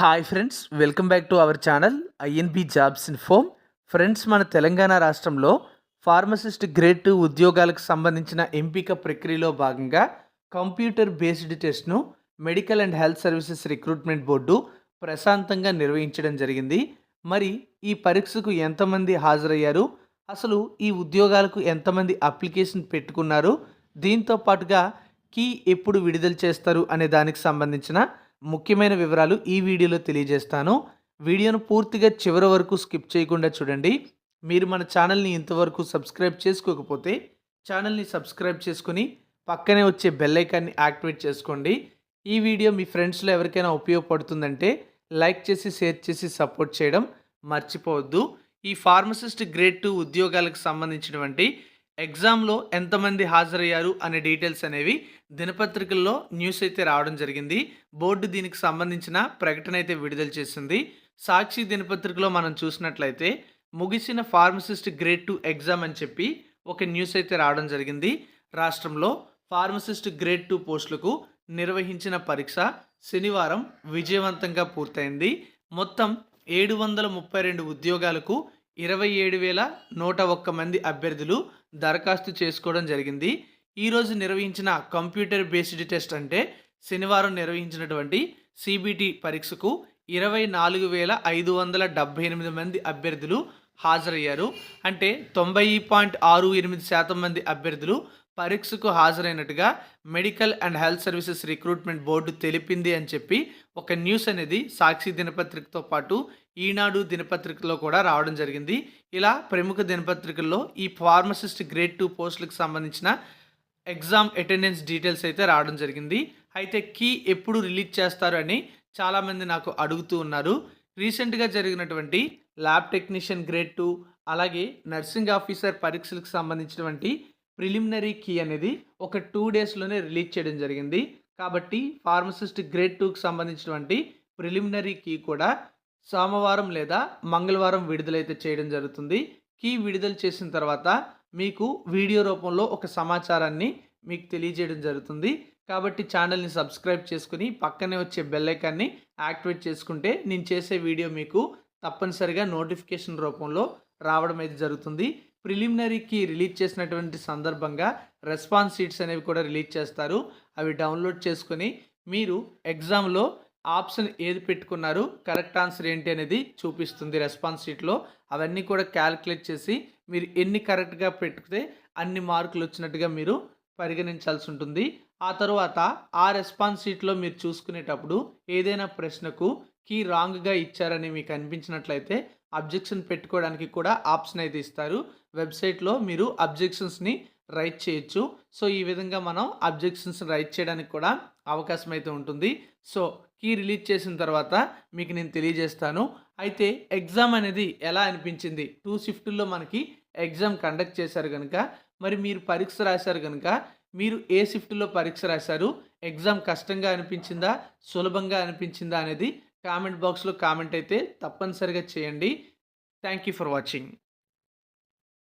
Hi friends welcome back to our channel INB jobs info friends మన తెలంగాణ రాష్ట్రంలో pharmacist grade two ఉద్యోగాలకు సంబంధించిన ఎంపిక ప్రక్రియలో భాగంగా computer based టెస్ట్ను medical and health services recruitment board ప్రశాంతంగా నిర్వహించడం జరిగింది. మరి ఈ పరీక్షకు ఎంతమంది హాజరయ్యారు? అసలు ఈ ఉద్యోగాలకు ఎంతమంది అప్లికేషన్ పెట్టుకున్నారు? దీంతో పాటుగా కీ ఎప్పుడు విడుదల చేస్తారు? అనే దానికి సంబంధించిన ముఖ్యమైన వివరాలు ఈ వీడియోలో తెలియజేస్తాను. వీడియోను పూర్తిగా చివరి వరకు స్కిప్ చేయకుండా చూడండి. మీరు మన ఛానల్ని ఇంతవరకు సబ్స్క్రైబ్ చేసుకోకపోతే ఛానల్ని సబ్స్క్రైబ్ చేసుకుని పక్కనే వచ్చే బెల్ ఐకాన్ని యాక్టివేట్ చేసుకోండి. ఈ వీడియో మీ ఫ్రెండ్స్లో ఎవరికైనా ఉపయోగపడుతుందంటే లైక్ చేసి షేర్ చేసి సపోర్ట్ చేయడం మర్చిపోవద్దు. ఈ ఫార్మసిస్ట్ గ్రేడ్ టూ ఉద్యోగాలకు సంబంధించినటువంటి ఎగ్జామ్లో ఎంతమంది హాజరయ్యారు అనే డీటెయిల్స్ అనేవి దినపత్రికల్లో న్యూస్ అయితే రావడం జరిగింది. బోర్డు దీనికి సంబంధించిన ప్రకటన అయితే విడుదల చేసింది. సాక్షి దినపత్రికలో మనం చూసినట్లయితే ముగిసిన ఫార్మసిస్ట్ గ్రేడ్ టూ ఎగ్జామ్ అని చెప్పి ఒక న్యూస్ అయితే రావడం జరిగింది. రాష్ట్రంలో ఫార్మసిస్ట్ గ్రేడ్ టూ పోస్టులకు నిర్వహించిన పరీక్ష శనివారం విజయవంతంగా పూర్తయింది. మొత్తం ఏడు వందల ముప్పై రెండు ఉద్యోగాలకు ఇరవై ఏడు వేల నూట ఒక్క మంది అభ్యర్థులు దరఖాస్తు చేసుకోవడం జరిగింది. ఈరోజు నిర్వహించిన కంప్యూటర్ బేస్డ్ టెస్ట్ అంటే శనివారం నిర్వహించినటువంటి సిబిటి పరీక్షకు ఇరవై నాలుగు వేల ఐదు వందల డెబ్బై ఎనిమిది మంది అభ్యర్థులు హాజరయ్యారు. అంటే తొంభై పాయింట్ ఆరు ఎనిమిది శాతం మంది అభ్యర్థులు పరీక్షకు హాజరైనట్టుగా medical and health services recruitment board తెలిపింది అని చెప్పి ఒక న్యూస్ అనేది సాక్షి దినపత్రికతో పాటు ఈనాడు దినపత్రికలో కూడా రావడం జరిగింది. ఇలా ప్రముఖ దినపత్రికల్లో ఈ ఫార్మసిస్ట్ గ్రేడ్ టూ పోస్టులకు సంబంధించిన ఎగ్జామ్ అటెండెన్స్ డీటెయిల్స్ అయితే రావడం జరిగింది. అయితే కీ ఎప్పుడు రిలీజ్ చేస్తారు అని చాలామంది నాకు అడుగుతూ ఉన్నారు. రీసెంట్గా జరిగినటువంటి ల్యాబ్ టెక్నీషియన్ గ్రేడ్ టూ అలాగే నర్సింగ్ ఆఫీసర్ పరీక్షలకు సంబంధించినటువంటి ప్రిలిమినరీ కీ అనేది ఒక టూ డేస్లోనే రిలీజ్ చేయడం జరిగింది. కాబట్టి ఫార్మసిస్ట్ గ్రేడ్ టూకి సంబంధించినటువంటి ప్రిలిమినరీ కీ కూడా సోమవారం లేదా మంగళవారం విడుదలైతే చేయడం జరుగుతుంది. కీ విడుదల చేసిన తర్వాత మీకు వీడియో రూపంలో ఒక సమాచారాన్ని మీకు తెలియజేయడం జరుగుతుంది. కాబట్టి ఛానల్ని సబ్స్క్రైబ్ చేసుకుని పక్కనే వచ్చే బెల్లైకాన్ని యాక్టివేట్ చేసుకుంటే నేను చేసే వీడియో మీకు తప్పనిసరిగా నోటిఫికేషన్ రూపంలో రావడం అయితే జరుగుతుంది. ప్రిలిమినరీకి రిలీజ్ చేసినటువంటి సందర్భంగా రెస్పాన్స్ షీట్స్ అనేవి కూడా రిలీజ్ చేస్తారు. అవి డౌన్లోడ్ చేసుకొని మీరు ఎగ్జామ్లో ఆప్షన్ ఏది పెట్టుకున్నారు కరెక్ట్ ఆన్సర్ ఏంటి అనేది చూపిస్తుంది రెస్పాన్స్ షీట్లో. అవన్నీ కూడా క్యాలిక్యులేట్ చేసి మీరు ఎన్ని కరెక్ట్గా పెట్టుకుతే అన్ని మార్కులు వచ్చినట్టుగా మీరు పరిగణించాల్సి ఉంటుంది. ఆ తర్వాత ఆ రెస్పాన్స్ షీట్లో మీరు చూసుకునేటప్పుడు ఏదైనా ప్రశ్నకు కీ రాంగ్గా ఇచ్చారని మీకు అనిపించినట్లయితే అబ్జెక్షన్ పెట్టుకోవడానికి కూడా ఆప్షన్ అయితే ఇస్తారు. వెబ్సైట్లో మీరు అబ్జెక్షన్స్ని రైట్ చేయొచ్చు. సో ఈ విధంగా మనం అబ్జెక్షన్స్ రైట్ చేయడానికి కూడా అవకాశం అయితే ఉంటుంది. సో కీ రిలీజ్ చేసిన తర్వాత మీకు నేను తెలియజేస్తాను. అయితే ఎగ్జామ్ అనేది ఎలా అనిపించింది? టూ షిఫ్ట్లో మనకి ఎగ్జామ్ కండక్ట్ చేశారు కనుక మరి మీరు పరీక్ష రాశారు కనుక మీరు ఏ షిఫ్ట్లో పరీక్ష రాశారు? ఎగ్జామ్ కష్టంగా అనిపించిందా? సులభంగా అనిపించిందా అనేది కామెంట్ బాక్స్లో కామెంట్ అయితే తప్పనిసరిగా చేయండి. Thank you for watching.